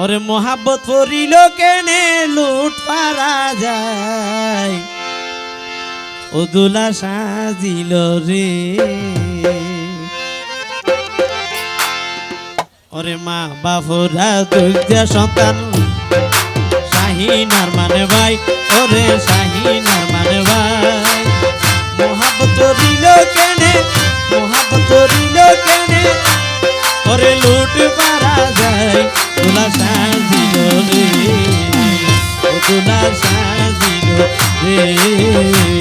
ওরে মহাব্বত পড়িল কেনে, লুট পারা যায়। ও দুলা সাজিল রে। ওরে মা বাপুরা দুর্যা সন্তান শাহিনার মানে ভাই, ওরে শাহিনার মানে ভাই। মহাব্বত রিল কেনে, মহাব্বত রিল কেনে, ওরে লুট সাজিল রে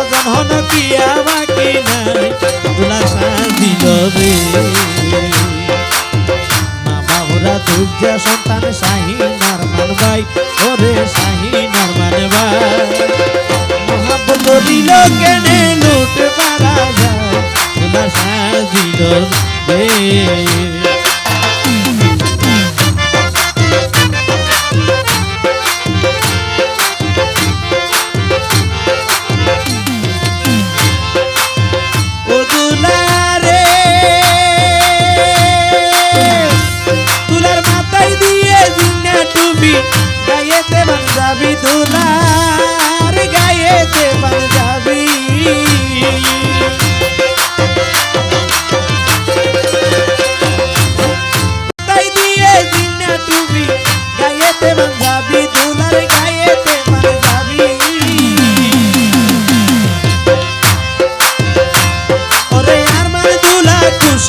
স্বজন হন কি আমাকে নাই? দুলা সাজিল রে বাবুরা দুর্যা সন্তান শাহিনার মানবাই ওরে শাহিনার মানবাই মহাব্বত দিল কেনে লুট পারা যায়। তোলা সাজিল রে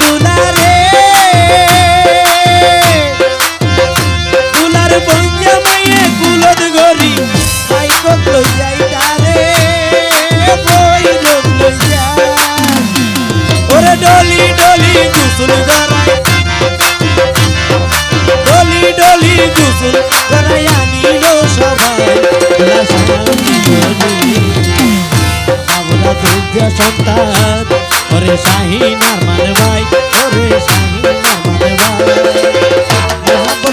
দুলারে। দুলার বঞ্জা মাইয়ে কুলদ গরি পাই লই যাই তারে বই লোক লই যায়। ওরে ডলি ডলি গুসুল গরাই ডলি ডলি গুসুল গরাই আনিল সবাই। বাবুলা সন্তান ওরে শাহিনার মানে ভাই ওরে শাহিনার মানে ভাই মোহাম্মদ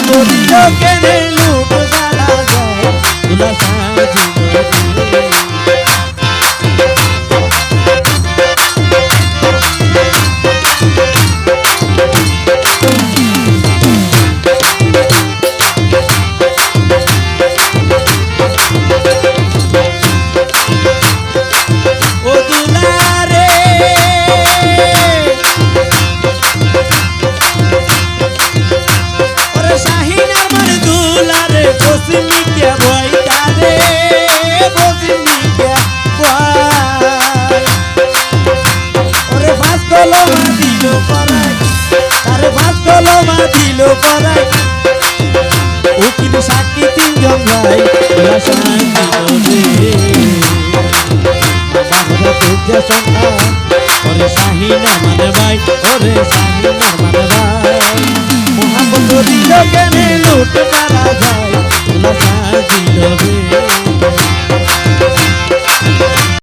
কলমা দিল পরাই তারে কলমা দিল পরাই উকিল সাক্ষী তিনজন ভাই। ওরে শাহিনা মানে ভাই ওরে শাহিনা মানে ভাই মোহাম্মদ দিল কেনে লুট পারা যায় তুলা সাজিল রে